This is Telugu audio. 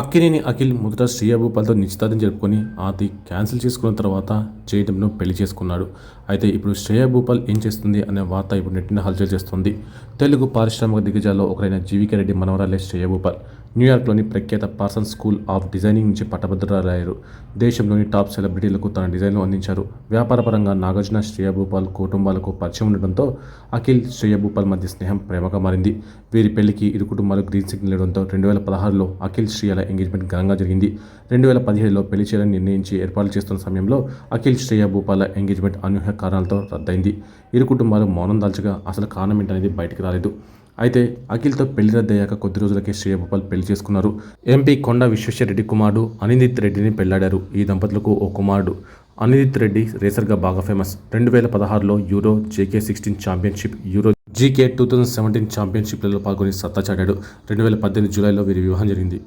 అక్కినేని అఖిల్ మొదట శ్రీయాభూపాల్తో నిశ్చితార్థం జరుపుకొని అది క్యాన్సిల్ చేసుకున్న తర్వాత జయటంను పెళ్ళి చేసుకున్నాడు. అయితే ఇప్పుడు శ్రేయా భూపాల్ ఏం చేస్తుంది అనే వార్త ఇప్పుడు నెట్టిన హల్చల్ చేస్తుంది. తెలుగు పారిశ్రామిక దిగ్గజాల్లో ఒకరైన జీవికారెడ్డి మనవరాలే శ్రేయా భూపాల్. న్యూయార్క్లోని ప్రఖ్యాత పార్సన్ స్కూల్ ఆఫ్ డిజైనింగ్ నుంచి పట్టభద్రురాలయ్యారు. దేశంలోని టాప్ సెలబ్రిటీలకు తన డిజైన్లు అందించారు. వ్యాపారపరంగా నాగార్జున శ్రేయభూపాల్ కుటుంబాలకు పరిచయం ఉండడంతో అఖిల్ శ్రేయభూపాల్ మధ్య స్నేహం ప్రేమగా మారింది. వీరి పెళ్ళికి ఇరు కుటుంబాలు గ్రీన్ సిగ్నల్ ఇవ్వడంతో రెండు వేల పదహారులో అఖిల్ శ్రేయల ఎంగేజ్మెంట్ ఘనంగా జరిగింది. రెండు వేల పదిహేడులో పెళ్ళి చేయాలని నిర్ణయించి ఏర్పాట్లు చేస్తున్న సమయంలో అఖిల్ శ్రేయ భూపాల ఎంగేజ్మెంట్ అనూహ్య కారణాలతో రద్దయింది. ఇరు కుటుంబాలు మౌనం దాల్చగా అసలు కారణం ఏంటనేది బయటకు రాలేదు. అయితే అఖిల్తో పెళ్ళి రద్దయ్యాక కొద్ది రోజులకే శ్రేయ పెళ్ళి చేసుకున్నారు. ఎంపీ కొండ విశ్వేశ్వరరెడ్డి కుమారుడు అనిదిత్ రెడ్డిని పెళ్ళాడారు. ఈ దంపతులకు ఓ కుమారుడు. అనిదిత్ రెడ్డి రేసర్గా బాగా ఫేమస్. రెండు వేల పదహారులో Euro JK sixteen championship Euro GK two thousand seventeen ఛాంపియన్షిప్లలో పాల్గొని సత్తా చాటాడు. రెండు వేల పద్దెనిమిది జూలైలో వీరి వివాహం జరిగింది.